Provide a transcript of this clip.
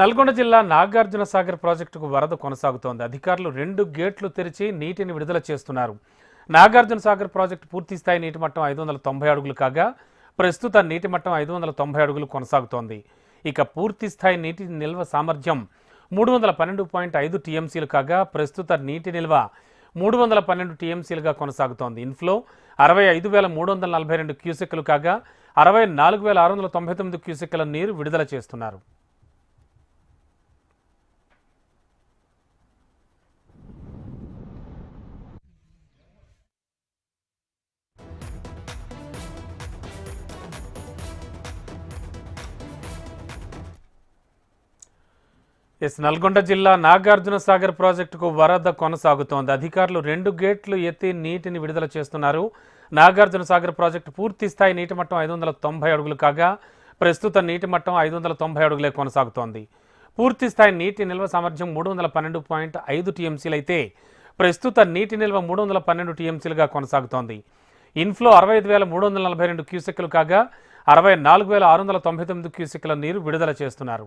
నల్గొండ జిల్లా నాగార్జున సాగర్ ప్రాజెక్టుకు వరద కొనసాగుతోంది. అధికారులు రెండు గేట్లు తెరిచి నీటిని విడుదల చేస్తున్నారు. నాగార్జున సాగర్ ప్రాజెక్టు పూర్తి స్థాయి నీటి మట్టం ఐదు వందల తొంభై అడుగులు కాగా ప్రస్తుత నీటి మట్టం ఐదు వందల తొంభై అడుగులు కొనసాగుతోంది. ఇక పూర్తి స్థాయి నీటి నిల్వ సామర్థ్యం మూడు వందల పన్నెండు పాయింట్ ఐదు టీఎంసీలు కాగా ప్రస్తుత నీటి నిల్వ మూడు వందల పన్నెండు టీఎంసీలుగా కొనసాగుతోంది. ఇన్ఫ్లో అరవై ఐదు వేల మూడు వందల నలభై రెండు క్యూసెక్లు కాగా అరవై నాలుగు వేల ఆరు వందల తొంభై తొమ్మిది క్యూసెక్ల నీరు విడుదల చేస్తున్నారు. ఎస్ నల్గొండ జిల్లా నాగార్జున సాగర్ ప్రాజెక్టుకు వరద కొనసాగుతోంది. అధికారులు రెండు గేట్లు ఎత్తి నీటిని విడుదల చేస్తున్నారు. నాగార్జున సాగర్ ప్రాజెక్టు పూర్తి స్థాయి నీటి మట్టం ఐదు వందల తొంభై అడుగులు కాగా ప్రస్తుత నీటి మట్టం ఐదు వందల తొంభై అడుగులే కొనసాగుతోంది. పూర్తి స్థాయి నీటి నిల్వ సామర్థ్యం మూడు వందల పన్నెండు పాయింట్ ఐదు టీఎంసీలు అయితే ప్రస్తుత నీటి నిల్వ మూడు వందల పన్నెండు టీఎంసీలుగా కొనసాగుతోంది. ఇన్ఫ్లో అరవై ఐదు వేల మూడు వందల నలభై రెండు క్యూసెక్లు కాగా అరవై నాలుగు వేల ఆరు వందల తొంభై తొమ్మిది క్యూసెక్ల నీరు విడుదల చేస్తున్నారు.